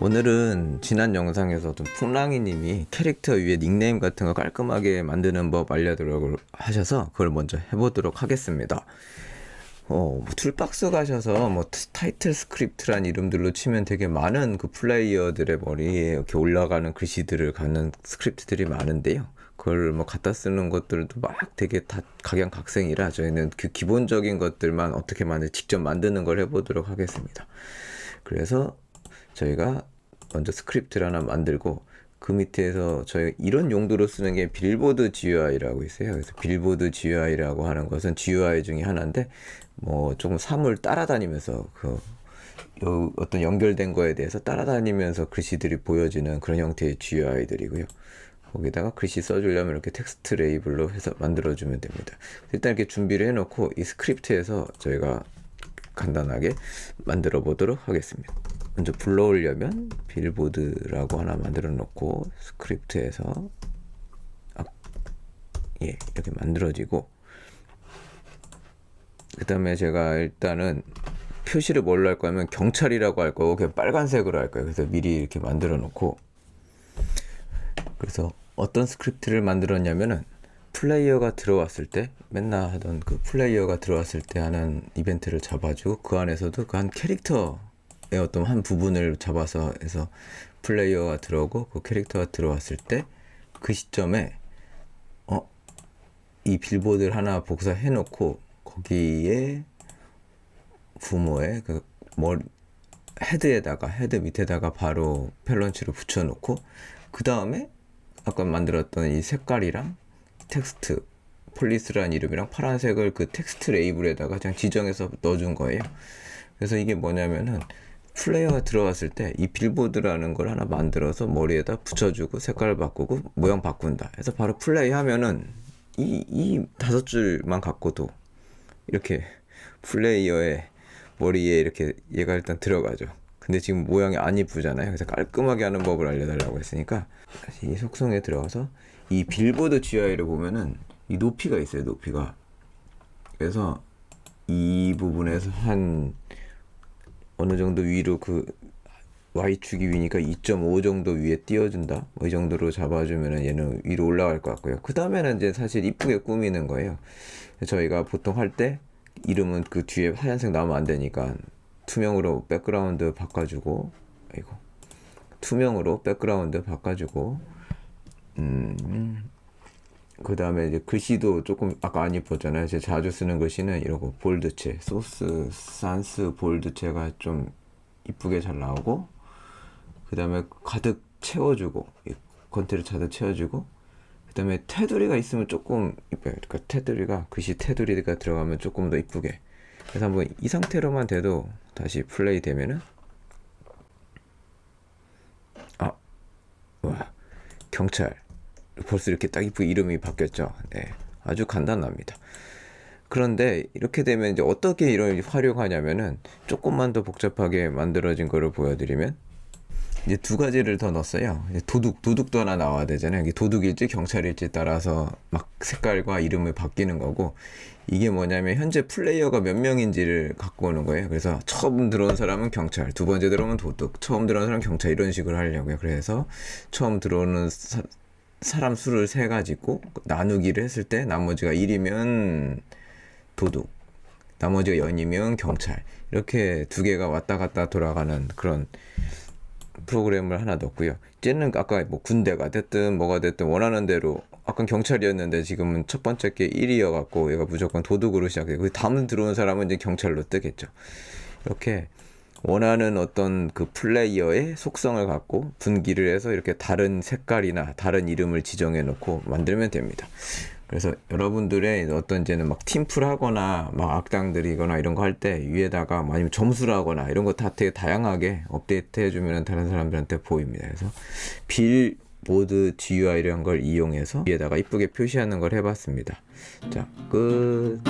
오늘은 지난 영상에서도 풍랑이님이 캐릭터 위에 닉네임 같은 거 깔끔하게 만드는 법 알려드리라고 하셔서 그걸 먼저 해보도록 하겠습니다. 어, 뭐 툴박스 가셔서 뭐 트- 타이틀 스크립트란 이름들로 치면 되게 많은 그 플레이어들의 머리에 이렇게 올라가는 글씨들을 갖는 스크립트들이 많은데요. 그걸 뭐 갖다 쓰는 것들도 막 되게 다 각양각색이라 저희는 그 기본적인 것들만 어떻게 만들 직접 만드는 걸 해보도록 하겠습니다. 그래서 저희가 먼저 스크립트를 하나 만들고 그 밑에서 저희 이런 용도로 쓰는 게 빌보드 GUI라고 있어요. 그래서 빌보드 GUI라고 하는 것은 GUI 중에 하나인데 뭐 조금 사물 따라다니면서 그요 어떤 연결된 거에 대해서 따라다니면서 글씨들이 보여지는 그런 형태의 GUI들이고요. 거기다가 글씨 써주려면 이렇게 텍스트 레이블로 해서 만들어주면 됩니다. 일단 이렇게 준비를 해놓고 이 스크립트에서 저희가 간단하게 만들어 보도록 하겠습니다. 먼저 불러오려면 빌보드라고 하나 만들어 놓고 스크립트에서 아, 예 이렇게 만들어지고 그 다음에 제가 일단은 표시를 뭘로 할 거냐면 경찰이라고 할 거고 그냥 빨간색으로 할 거예요. 그래서 미리 이렇게 만들어 놓고 그래서 어떤 스크립트를 만들었냐면은 플레이어가 들어왔을 때 맨날 하던 그 플레이어가 들어왔을 때 하는 이벤트를 잡아주고 그 안에서도 그 한 캐릭터의 어떤 한 부분을 잡아서 해서 플레이어가 들어오고 그 캐릭터가 들어왔을 때 그 시점에 어 이 빌보드를 하나 복사해 놓고 거기에 부모의 그 머리 헤드에다가 헤드 밑에다가 바로 펠런치를 붙여 놓고 그 다음에 아까 만들었던 이 색깔이랑 텍스트 폴리스라는 이름이랑 파란색을 그 텍스트 레이블에다가 그냥 지정해서 넣어준 거예요. 그래서 이게 뭐냐면은 플레이어가 들어왔을 때 이 빌보드라는 걸 하나 만들어서 머리에다 붙여주고 색깔을 바꾸고 모양 바꾼다. 해서 바로 플레이 하면은 이, 이 다섯 줄만 갖고도 이렇게 플레이어의 머리에 이렇게 얘가 일단 들어가죠. 근데 지금 모양이 안 이쁘잖아요. 그래서 깔끔하게 하는 법을 알려달라고 했으니까 이 속성에 들어가서 이 빌보드 GUI를 보면은 이 높이가 있어요. 높이가. 그래서 이 부분에서 한 어느 정도 위로 그 Y축이 위니까 2.5 정도 위에 띄워준다. 뭐 이 정도로 잡아주면은 얘는 위로 올라갈 것 같고요. 그 다음에는 이제 사실 이쁘게 꾸미는 거예요. 저희가 보통 할 때 이름은 그 뒤에 하얀색 나오면 안 되니까 투명으로 백그라운드 바꿔주고, 아이고. 투명으로 백그라운드 바꿔주고, 음, 그 다음에 이제 글씨도 조금 아까 안 이뻤잖아요. 제가 자주 쓰는 글씨는 이러고 볼드체, 소스, 산스 볼드체가 좀 이쁘게 잘 나오고, 그 다음에 가득 채워주고, 이 컨테를 가득 채워주고, 그 다음에 테두리가 있으면 조금 이뻐요. 그러니까 테두리가, 글씨 테두리가 들어가면 조금 더 이쁘게. 그래서 한번 이 상태로만 돼도 다시 플레이 되면은, 아, 와, 경찰. 벌써 이렇게 딱 이쁘게 이름이 바뀌었죠. 네. 아주 간단합니다. 그런데 이렇게 되면 이제 어떻게 이런 활용하냐면은 조금만 더 복잡하게 만들어진 거를 보여드리면 이제 두 가지를 더 넣었어요. 도둑, 도둑도 하나 나와야 되잖아요. 이게 도둑일지 경찰일지 따라서 막 색깔과 이름이 바뀌는 거고 이게 뭐냐면 현재 플레이어가 몇 명인지를 갖고 오는 거예요. 그래서 처음 들어온 사람은 경찰, 두 번째 들어오면 도둑, 처음 들어온 사람은 경찰 이런 식으로 하려고요. 그래서 처음 들어오는 사, 사람 수를 세 가지고 나누기를 했을 때 나머지가 1이면 도둑, 나머지가 0이면 경찰 이렇게 두 개가 왔다 갔다 돌아가는 그런 프로그램을 하나 넣었고요. 이제는 아까 뭐 군대가 됐든 뭐가 됐든 원하는 대로 아까 경찰이었는데 지금은 첫 번째 게 1이어 갖고 얘가 무조건 도둑으로 시작해요. 그 다음 들어온 사람은 이제 경찰로 뜨겠죠. 이렇게 원하는 어떤 그 플레이어의 속성을 갖고 분기를 해서 이렇게 다른 색깔이나 다른 이름을 지정해 놓고 만들면 됩니다. 그래서 여러분들의 어떤 이제는 막 팀플 하거나 막 악당들이거나 이런 거 할 때 위에다가 뭐 아니면 점수를 하거나 이런 거 다 되게 다양하게 업데이트 해주면 다른 사람들한테 보입니다. 그래서 빌 보드 GUI 이런 걸 이용해서 위에다가 이쁘게 표시하는 걸 해봤습니다. 자, 끝.